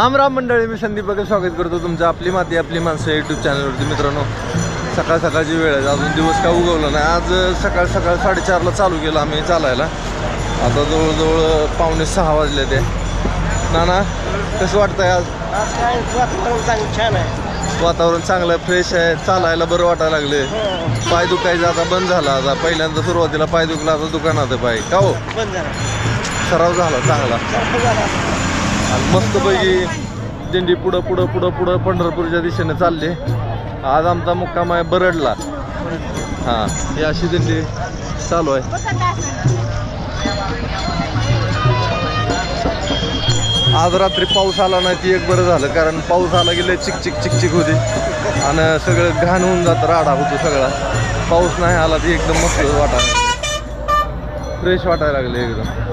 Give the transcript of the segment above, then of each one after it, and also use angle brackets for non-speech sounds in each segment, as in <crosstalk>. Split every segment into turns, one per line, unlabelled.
राम राम मंडळी मी संदीप बघा स्वागत करतो तुमचं आपली माती आपली माणसं यूट्यूब चॅनलवरती मित्रांनो सकाळ सकाळची वेळ आहे. अजून दिवस काय उगवला नाही. आज सकाळ सकाळ साडेचारला चालू केलं आम्ही चालायला. आता जवळजवळ पावणे सहा वाजले ते. नाना कसं वाटतंय आज?
छान आहे
वातावरण चांगलं फ्रेश आहे. चालायला बरं वाटायला लागले पाय दुखायचं आता बंद झाला आता. पहिल्यांदा सुरुवातीला पाय दुखला आता दुकानात आहे पाय. का हो?
बंद झाला.
सराव झाला चांगला. आणि मस्तपैकी दिंडी पुढं पुढं पुढं पुढं पंढरपूरच्या दिशेने चालली. आज आमचा मुक्काम आहे बरडला. हां ही अशी दिंडी चालू आहे. आज रात्री पाऊस आला नाही ती एक बरं झालं कारण पाऊस आला गेले चिकचिक चिकचिक होती. आणि सगळं घाण होऊन जातं राडा होतो सगळा. पाऊस नाही आला ती एकदम मस्त वाटायला फ्रेश वाटायला लागले एकदम.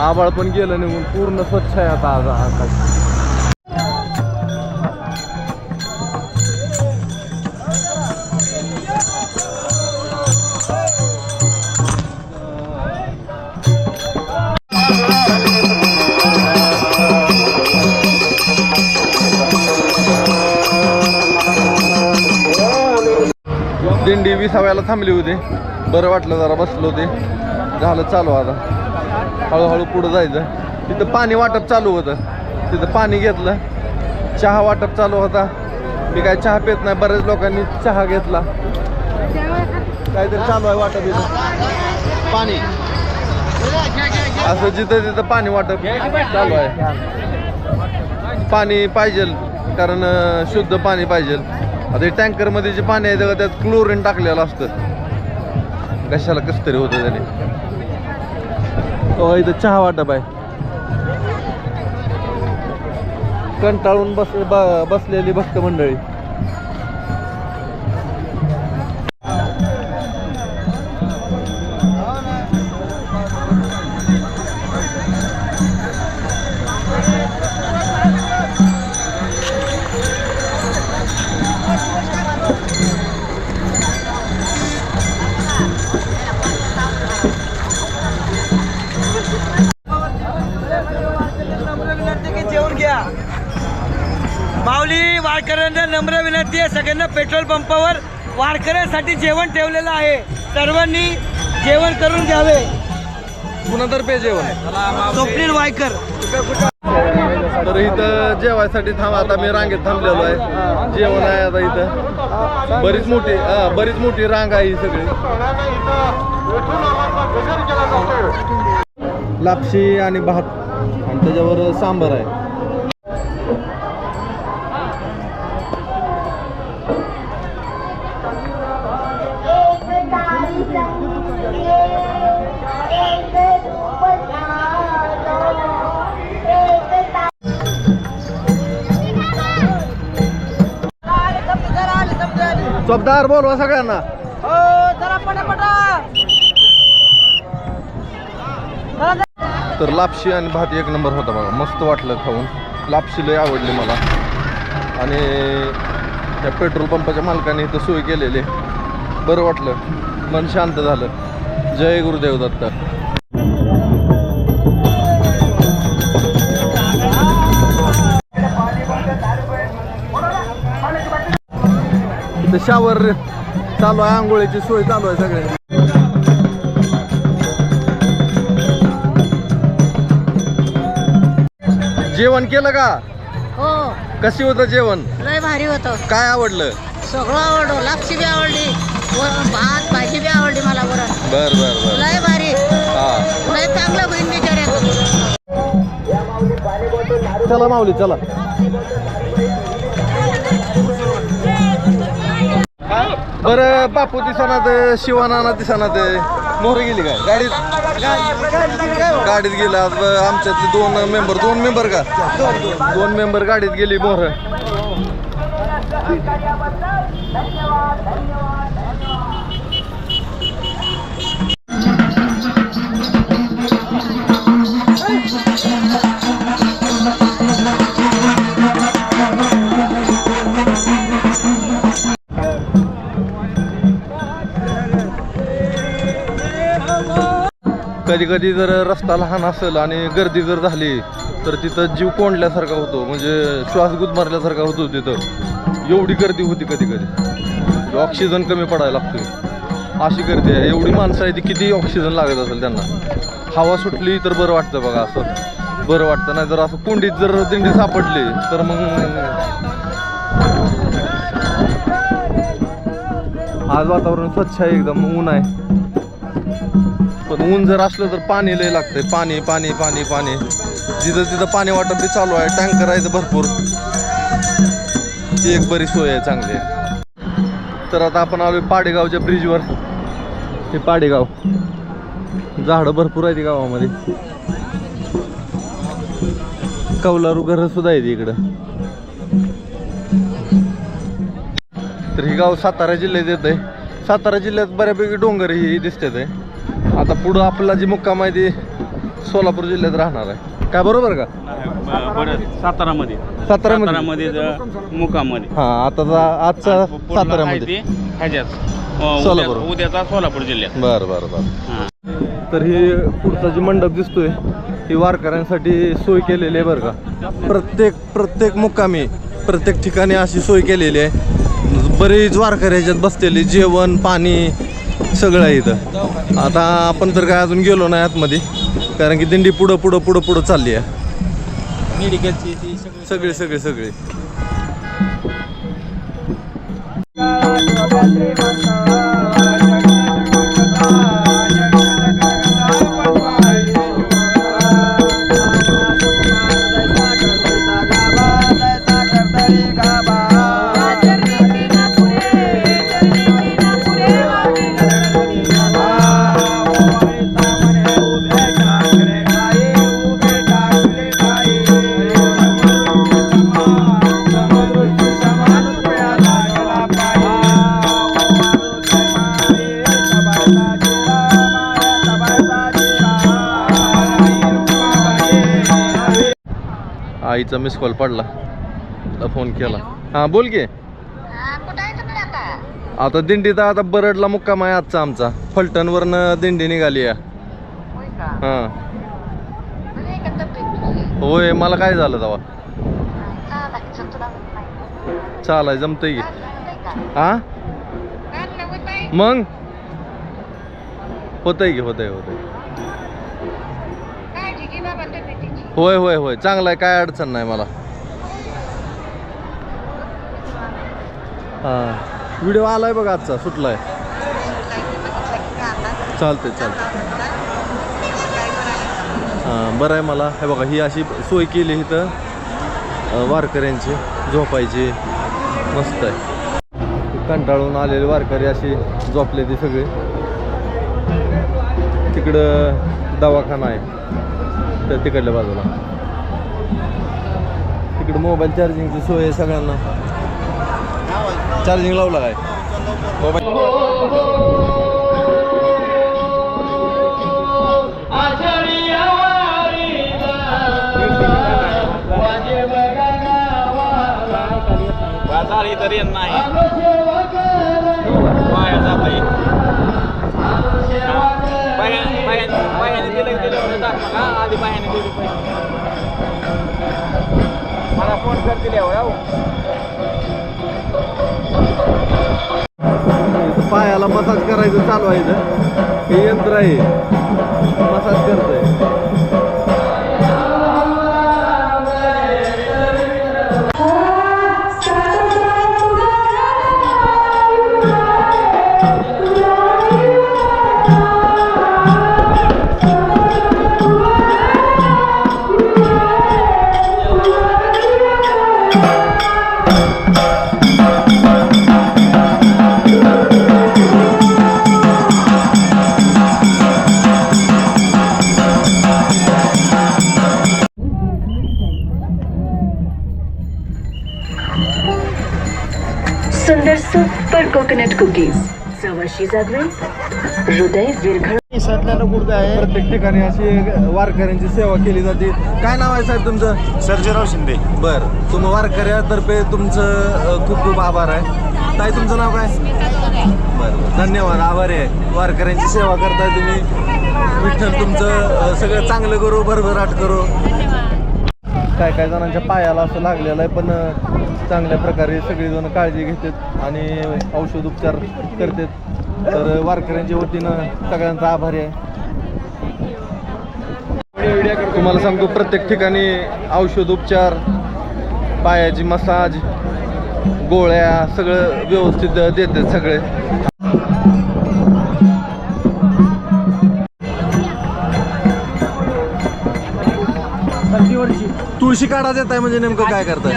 आबाळ पण गेलं निघून पूर्ण स्वच्छ आहे आता आज आकाश. दिंडी विसाव्याला थांबली होती. बरं वाटलं जरा बसलो ते. झालं चालू आता. हळूहळू पुढं जायचं. तिथं पाणी वाटप चालू होतं. तिथं पाणी घेतलं. चहा वाटप चालू होता. मी काय चहा पित नाही. बऱ्याच लोकांनी चहा घेतला. काहीतरी चालू आहे वाटप इथं. पाणी. असं जिथं तिथं पाणी वाटप चालू आहे. पाणी पाहिजे कारण शुद्ध पाणी पाहिजे. आता टँकरमध्ये जे पाणी आहे त्यात क्लोरीन टाकलेलं असतं. कशाला कसं तरी होतं त्याने. हो इथं चहा वाटप आहे. कंटाळून बस ब- बसलेली भक्त मंडळी.
की जेवण घ्या माऊली वारकऱ्यांना नम्र विनंती आहे. सगळ्यांना पेट्रोल पंपावर वारकऱ्यांसाठी जेवण ठेवलेलं आहे. सर्वांनी जेवण करून घ्यावे.
कुणातर्फे जेवण?
स्वप्नील वायकर.
तर इथं जेवायसाठी थांब आता मी रांगेत थांबलेलो आहे. जेवण आहे आता इथं. बरीच मोठी बरीच मोठी रांग आहे ही सगळी. लापशी आणि भात. आणि त्याच्यावर सांबर आहे. चोपदार बोलवा सगळ्यांना. तर लापशी आणि भात एक नंबर होता बघा. मस्त वाटलं खाऊन. लापशी लय आवडली मला. आणि त्या पेट्रोल पंपाच्या मालकाने इथं सोय केलेली. बरं वाटलं. मन शांत झालं. जय गुरुदेव दत्त. इथं शावर चालू आहे आंघोळीची सोय चालू आहे सगळ्यांची जेवण केलं का?
हो.
कशी होतं जेवण?
लय भारी होतं.
काय आवडलं?
सगळं आवडलं. लापशी बी आवडली. भात भाजी बी आवडली मला
बर बर बर.
लय भारी.
हा.
लय चांगलं होईल बिचाऱ्याचं
चला माऊली चला. बरं बापू दिसणार शिवाना दिसणार मोहरी गेली काय? गाडीत? गाडीत गेला. आज आमच्यातले दोन मेंबर दोन मेंबर का? दोन मेंबर गाडीत गेली मोहर. कधी कधी जर रस्ता लहान असेल आणि गर्दी जर झाली तर तिथं जीव कोंडल्यासारखा होतो म्हणजे श्वास गुदमरल्यासारखा होतो तिथं. एवढी गर्दी होती कधी कधी. ऑक्सिजन कमी पडायला लागतोय. अशी गर्दी आहे. एवढी माणसं आहे ती किती ऑक्सिजन लागत असेल त्यांना. हवा सुटली तर बरं वाटतं बघा असं. बरं वाटतं. नाही जर असं कुंडीत जर दिंडी सापडली तर मग आज वातावरण स्वच्छ आहे एकदम ऊन आहे. पण ऊन जर असलं तर पाणी लय लागतंय. पाणी पाणी पाणी पाणी. जिथं तिथं पाणी वाटप बी चालू आहे टँकर आहे भरपूर. ती एक बरी सोय आहे चांगली आहे. तर आता आपण आलोय पाडेगावच्या ब्रिजवर हे पाडेगाव. झाडं भरपूर आहेत गावामध्ये. कौलारू घर सुद्धा आहेत इकडं. तर हे गाव सातारा जिल्ह्यात येत आहे सातारा जिल्ह्यात बऱ्यापैकी डोंगर ही दिसतात आहे. आता पुढं आपला जी मुक्काम आहे ती सोलापूर जिल्ह्यात राहणार आहे. काय बरोबर का?
सातारामध्ये.
सातारामध्ये.
सातारामध्ये ज- मुकाममध्ये
हा आता जा- आजचा
पूर्ण
साताऱ्यामध्ये.
आहे ते ह्याच्यात. अं,
सोलापूर.
उद्या- उद्याचा सोलापूर जिल्ह्यात.
बर बर बर.
हां.
तर ही पुढचा जी मंडप दिसतोय ही वारकऱ्यांसाठी सोय केलेली आहे बरं का. प्रत्येक प्रत्येक मुक्कामी प्रत्येक ठिकाणी अशी सोय केलेली आहे. बरीच वारकरी ह्याच्यात बसलेली जेवण पाणी सगळं आहे इथं. आता आपण तर काय अजून गेलो नाही आतमध्ये कारण की दिंडी पुढं पुढं पुढं पुढं चालली आहे. सगळे सगळे सगळे आईचा मिस कॉल पडला. फोन केला. हां बोल की.
आता?
दिंडीत आता बरडला मुक्काम आहे आजचा आमचा. फलटणवरनं दिंडी निघाली आहे.
होय
हां. मला काय झालं तेव्हा?
नाही.
चालाय जमतंय की? हा? मग? होतंय की होतंय होतंय. होय होय होय. चांगला आहे काय अडचण नाही मला. हां. व्हिडिओ आलाय बघा आजचा सुटलाय. चालते चालते हां बरं आहे मला. हे बघा ही अशी सोय केली इथं. वारकऱ्यांची झोपायची. मस्त आहे. कंटाळून आलेले वारकरी अशी झोपले ते सगळे. तिकडं दवाखाना आहे. त्या तिकडल्या बाजूला. तिकडं मोबाईल चार्जिंगची सोय आहे सगळ्यांना. चार्जिंग लावला काय? मोबाईल
येत नाही. पाया जात आधी बायाने दिली पैसे मला फोन कर दिल्यावर
पायाला मसाज करायचं चालू आहे हे यंत्र आहे. मसाज करतंय.
चवशी जागवेल हृदय विरघळ
प्रत्येक ठिकाणी अशी वारकऱ्यांची सेवा केली जाते. काय नाव आहे साहेब तुमचं?
सर्जेराव शिंदे.
बर. तुम्ही वारकऱ्यातर्फे तुमचं खूप खूप आभार आहे. ताई तुमचं नाव काय? बरं. धन्यवाद. आभारी आहे. वारकऱ्यांची सेवा करताय तुम्ही. विठ्ठल तुमचं सगळं चांगलं करू भरभराट करू. काय काय जणांच्या पायाला असं लागलेलं आहे पण चांगल्या प्रकारे सगळेजण काळजी घेतात आणि औषध उपचार करतात. तर वारकऱ्यांच्या वतीनं सगळ्यांचा आभारी आहे. तुम्हाला सांगतो प्रत्येक ठिकाणी औषध उपचार पायाची मसाज गोळ्या सगळं व्यवस्थित देतात सगळे. तुळशी काढा देत आहे म्हणजे नेमकं काय करताय?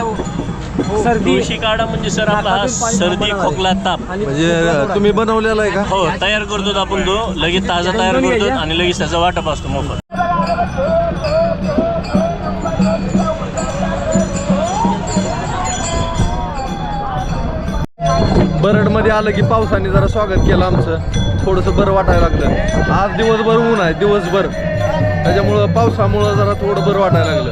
तुळशी काढा म्हणजे सर आपला हा सर्दी खोकला ताप.
म्हणजे तुम्ही बनवलेलं आहे का?
हो तयार करतो आपण तो. लगेच ताजा तयार करतो आणि लगेच त्याचा वाटप असतो मोफत.
बरडमध्ये आलं की पावसाने जरा स्वागत केलं आमचं. थोडंसं बरं वाटायला लागलं. आज दिवसभर ऊन आहे दिवसभर. त्याच्यामुळं पावसामुळं जरा थोडं बरं वाटायला लागलं.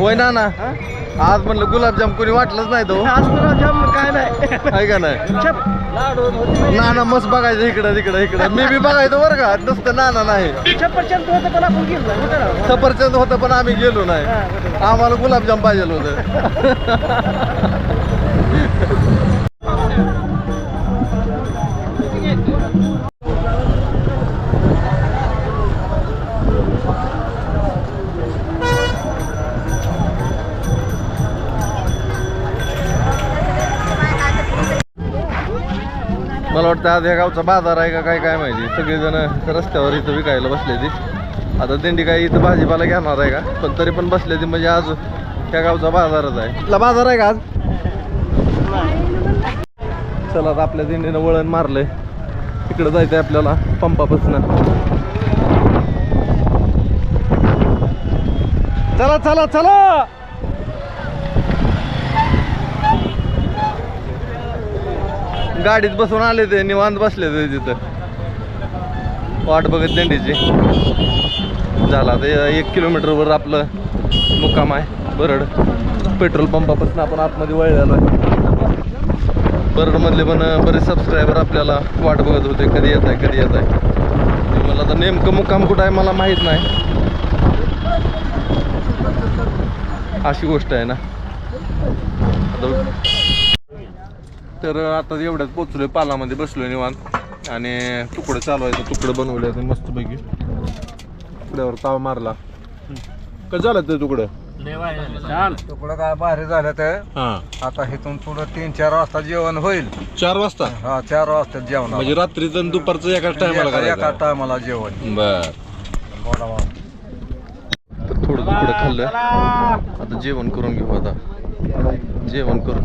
होय ना ना आज म्हणलं गुलाबजाम कोणी वाटलंच नाही तो.
काय नाही.
आहे का नाही? ना ना मस्त बघायचं इकडं तिकडं इकडं. मी बी बघायचो बरं का. नुसतं नाना नाही. सफरचंद होतं पण आम्ही गेलो नाही. आम्हाला गुलाबजाम पाहिजे होतं. <laughs> मला वाटतं आज या गावचा बाजार आहे का काय काय माहिती. सगळेजण रस्त्यावर इथं विकायला बसले ती आता दिंडी काय इथं भाजीपाला घेणार आहे का? पण तरी पण बसले ती म्हणजे आज त्या गावचा बाजारच आहे. इथला बाजार आहे का आज? चला आता आपल्या दिंडीनं वळण मारलंय. तिकडं जायचं आहे आपल्याला पंपापासून. चला चला चला! गाडीत बसून आले ते निवांत बसले ते तिथं. वाट बघत दिंडीची. झाला ते एक किलोमीटरवर आपलं मुक्काम आहे बरड. पेट्रोल पंपापासून आपण आतमध्ये वळलेलो आहे. बरडमधले पण बरेच सबस्क्रायबर आपल्याला वाट बघत होते कधी येत आहे कधी येत आहे. मला तर नेमकं मुक्काम कुठं आहे मला माहीत नाही. अशी गोष्ट आहे ना. आता तर आता एवढ्यात पोचलोय पालामध्ये बसलोय निवांत. आणि तुकडं चालवायचं तुकडं बनवलं मस्त पैकी तुकड्यावर ताव मारला. कसं झालं ते तुकडं?
तुकडं काय भारी झालं तर
हा.
आता इथून पुढं तीन चार वाजता जेवण होईल.
चार वाजता?
हा चार वाजता जेवण.
म्हणजे रात्रीचं आणि दुपारचं एकाच टायमाला
एका
करायचं?
टायमाला जेवण.
बर. तर थोडं तुकडं खाल्लं. आता जेवण करून घेऊ आता. जेवण करून.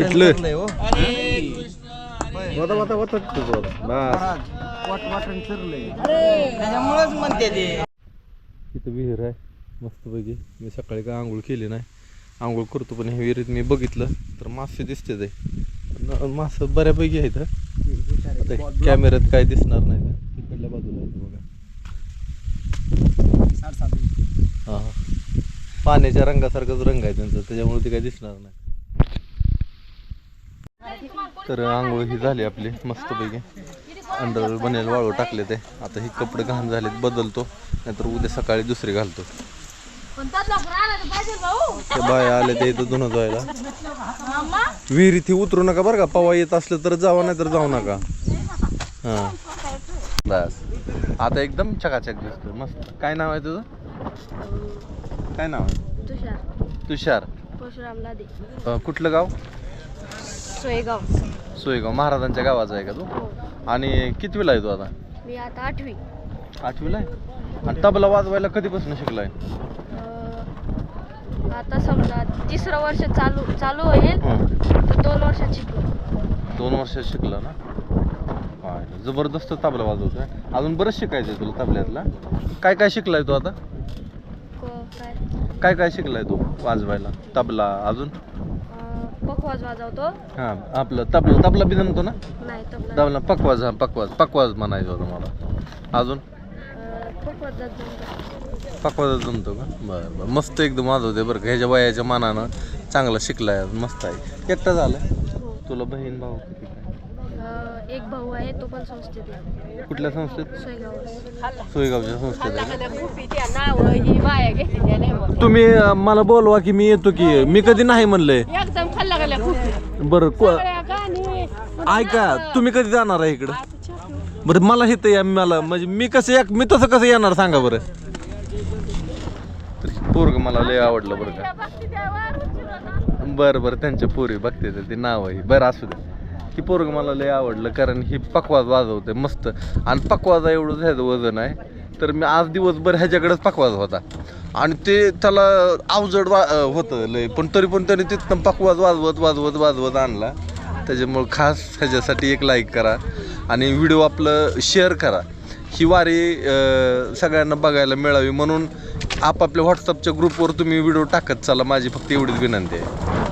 इथलं होता होता होता तिथंच होता. बस.
त्याच्यामुळेच म्हणते ते.
इथं विहीर आहे मस्तपैकी. मी सकाळी काय आंघोळ केली नाही. आंघोळ करतो पण हे विहिरीत मी बघितलं तर मासे दिसते ते. मासे बऱ्यापैकी आहेत हं. आता कॅमेऱ्यात काय दिसणार नाही. तिकडल्या बाजूला आहे बघा. हा हा. पाण्याच्या रंगासारखाच रंग आहे त्यांचा त्याच्यामुळे ते काही दिसणार नाही. तर आंघोळ ही झाली आपली मस्तपैकी. अंडर बनेल वाळू टाकले ते. आता हे कपडे घाण झालेत बदलतो नाहीतर उद्या सकाळी दुसरे घालतो. ते बाया आले ते इथं धुणं धुवायला. विहिरीत उतरू नका बरं का पवा येत असलं तर जावा नाही तर जाऊ नका. हां. बस. आता एकदम चकाचक दिसतो मस्त. काय नाव आहे तुझं? काय नाव? आहे
तुषार.
तुषार.
परशुराम
अं, कुठलं गाव?
सोयगाव.
सोयगाव. महाराजांच्या गावाचा आहे का तू? आणि कितवीला आहे तू आता?
मी आता आठवी.
आठवीला आहे? आणि तबला वाजवायला कधीपासून शिकलाय?
अं, आता समजा तिसरं वर्ष चालू चालू होईल
हं.
तर दोन वर्षात शिकलो.
दोन वर्षात शिकला ना? काय जबरदस्त तबला वाजवतोय. अजून बरंच शिकायचं आहे तुला तबल्यातला? काय काय शिकलाय तू आता?
काय
काय शिकलाय तू वाजवायला? तबला अजून?
पकवाज वाजवतो.
हां आपलं तबला तबला बी जमतो ना?
नाही तबला
तबला पकवाज हा पकवाज पकवाज म्हणायचं होतं मला अजून
पकवाज.
पकवाज जमतो. का? बरं बरं. मस्त एकदम वाजवते बरं का. ह्याच्या वयाच्या मानानं चांगलं शिकलाय. मस्त आहे. एकटा झालं?
हो.
तुला बहीण भाऊ
एक भाऊ आहे तो पण संस्थेत आहे.
कुठल्या संस्थेत?
सोयगाव
सोयगावच्या संस्थेत आहे?
ही
तुम्ही मला बोलवा की मी येतो की मी कधी नाही म्हणलंय.
एकदम खाल्ला गेल्या खूप.
बरं को- ऐका तुम्ही कधी जाणार आहे इकडं? बरं मला इथं या मला म्हणजे मी कसं एक मी तसं कसं येणार सांगा बरं. पोरग मला लय आवडलं बरं का. बरं बरं त्यांच्या पोरी बघते ते नाव आहे. बरं असू दे. ती पोरग मला लय आवडलं कारण ही पकवाज वाजवते मस्त. आणि पकवाजा एवढं ह्याचं वजन आहे. तर मी आज दिवसभर ह्याच्याकडेच पकवाज होता. आणि ते त्याला अवजड वा होतं लय. पण तरी पण त्याने तिथनं पकवाज वाजवत वाजवत वाजवत आणला. त्याच्यामुळं खास ह्याच्यासाठी एक लाईक करा. आणि व्हिडिओ आपलं शेअर करा. ही वारी सगळ्यांना बघायला मिळावी म्हणून आपापल्या व्हॉट्सअपच्या ग्रुपवर तुम्ही व्हिडिओ टाकत चला. माझी फक्त एवढीच विनंती आहे.